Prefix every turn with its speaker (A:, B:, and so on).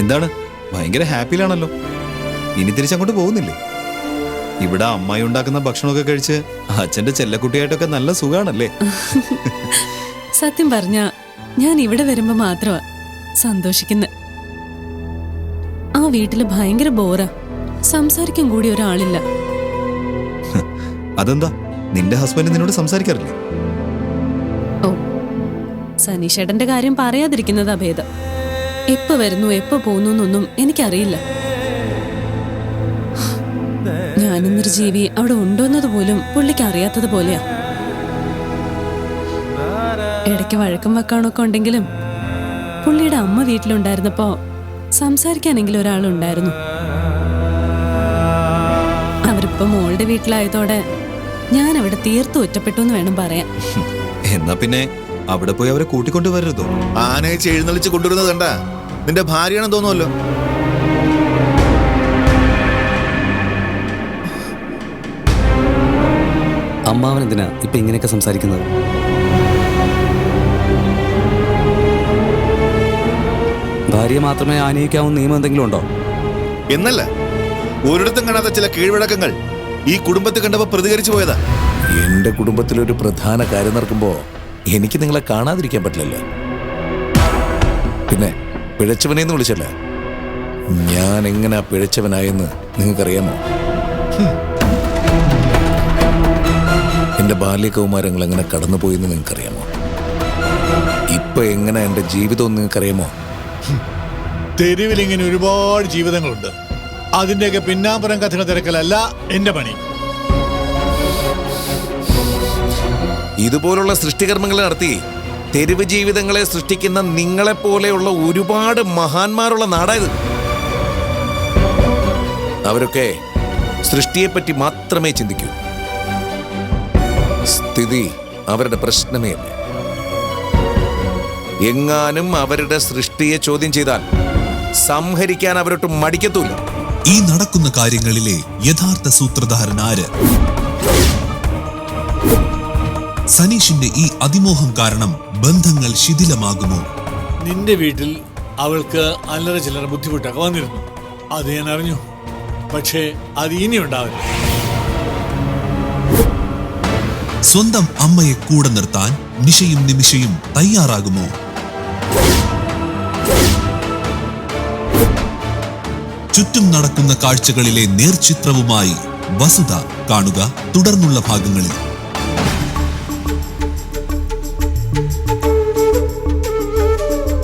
A: എന്താണ്? ഭയങ്കര ഹാപ്പിയിലാണല്ലോ. ഇനി തിരിച്ചങ്ങോട്ട് പോകുന്നില്ലേ? ഇവിടെ അമ്മായി ഉണ്ടാക്കുന്ന ഭക്ഷണമൊക്കെ കഴിച്ച് അച്ഛന്റെ ചെല്ലക്കുട്ടിയായിട്ടൊക്കെ നല്ല സുഖാണല്ലേ?
B: സത്യം പറഞ്ഞ ഞാൻ ഇവിടെ വരുമ്പോ മാത്രമാ സന്തോഷിക്കുന്നു. ആ വീട്ടിൽ ഭയങ്കര ബോറാ. സംസാരിക്കാൻ കൂടി ഒരാളില്ല.
A: അതെന്താ? നിന്റെ ഹസ്ബൻഡ് നിന്നോട് സംസാരിക്കാറില്ലേ?
B: ഓ സനീഷേട്ടന്റെ കാര്യം പറയാതിരിക്കുന്നതാ ഭേദം. എപ്പോ വരുന്നു എപ്പോ പോകുന്നു എന്നൊന്നും എനിക്കറിയില്ല. ഞാനെന്നൊരു ജീവി അവിടെ ഉണ്ടോന്നത് പോലും പുള്ളിക്ക് അറിയാത്തത് പോലെയാ. ഇടയ്ക്ക് വഴക്കം വെക്കാണൊക്കെ ഉണ്ടെങ്കിലും പുള്ളിയുടെ അമ്മ വീട്ടിലുണ്ടായിരുന്നപ്പോ സംസാരിക്കാനെങ്കിലും ഒരാളുണ്ടായിരുന്നു. അവരിപ്പോ മോളുടെ വീട്ടിലായതോടെ ഞാൻ അവിടെ തീർത്ത് ഒറ്റപ്പെട്ടു എന്ന് വേണം പറയാൻ.
A: എന്നാ പിന്നെ അവിടെ പോയി അവരെ കൂട്ടിക്കൊണ്ടുവരരുതോ?
C: ആനയെ എഴുന്നള്ളിച്ച് കൊണ്ടുവരുന്നത് കണ്ട? നിന്റെ ഭാര്യയാണെന്ന് തോന്നുമല്ലോ
D: അമ്മാവൻ എന്തിനാ ഇപ്പൊ ഇങ്ങനെയൊക്കെ സംസാരിക്കുന്നത്? ഭാര്യ മാത്രമേ ആനയിക്കാവുന്ന നിയമം എന്തെങ്കിലും ഉണ്ടോ?
C: എന്നല്ല ഒരിടത്തും കാണാത്ത ചില കീഴ്വഴക്കങ്ങൾ ഈ കുടുംബത്തെ കണ്ടപ്പോ പ്രതികരിച്ചു പോയതാ.
E: എന്റെ കുടുംബത്തിലൊരു പ്രധാന കാര്യം നടക്കുമ്പോ എനിക്ക് നിങ്ങളെ കാണാതിരിക്കാൻ പറ്റില്ലല്ലോ. പിന്നെ പിഴച്ചവനെന്ന് വിളിച്ചല്ല. ഞാൻ എങ്ങനെ പിഴച്ചവനായെന്ന് നിങ്ങൾക്കറിയാമോ? ഹും. എന്റെ ബാല്യകൗമാരങ്ങൾ എങ്ങനെ കടന്നുപോയെന്ന് നിങ്ങൾക്കറിയാമോ? ഇപ്പൊ എങ്ങനെ എന്റെ ജീവിതം നിങ്ങൾക്കറിയാമോ?
F: തെരുവിൽ ഇങ്ങനെ ഒരുപാട് ജീവിതങ്ങളുണ്ട്. അതിന്റെയൊക്കെ പിന്നാമ്പുറം കഥകൾ തിരക്കലല്ല എന്റെ പണി.
E: ഇതുപോലുള്ള സൃഷ്ടികർമ്മങ്ങൾ നടത്തി തെരുവ് ജീവിതങ്ങളെ സൃഷ്ടിക്കുന്ന നിങ്ങളെപ്പോലെയുള്ള ഒരുപാട് മഹാന്മാരുള്ള നാടായത്. അവരൊക്കെ സൃഷ്ടിയെപ്പറ്റി മാത്രമേ ചിന്തിക്കൂ. സ്ഥിതി അവരുടെ പ്രശ്നമേ അല്ല. എങ്ങാനും അവരുടെ സൃഷ്ടിയെ ചോദ്യം ചെയ്താൽ സംഹരിക്കാൻ അവരൊട്ടും മടിക്കത്തൂല്ല.
G: ഈ നടക്കുന്ന കാര്യങ്ങളിലെ യഥാർത്ഥ സൂത്രധാരൻ ആര്? സനീഷിന്റെ ഈ അതിമോഹം കാരണം ബന്ധങ്ങൾ ശിഥിലമാകുമോ
F: നിന്റെ വീട്ടിൽ അവൾക്ക് അല്ലറ ചില്ലറ ബുദ്ധിമുട്ടൊക്കെ വന്നിരുന്നു. അത് ഞാൻ അറിഞ്ഞു. പക്ഷേ അത് ഇനി ഉണ്ടാവില്ല.
G: സ്വന്തം അമ്മയെ കൂടെ നിർത്താൻ നിശയും നിമിഷയും തയ്യാറാകുമോ? ചുറ്റും നടക്കുന്ന കാഴ്ചകളിലെ നേർചിത്രവുമായി വസുത കാണുക തുടർന്നുള്ള ഭാഗങ്ങളിൽ.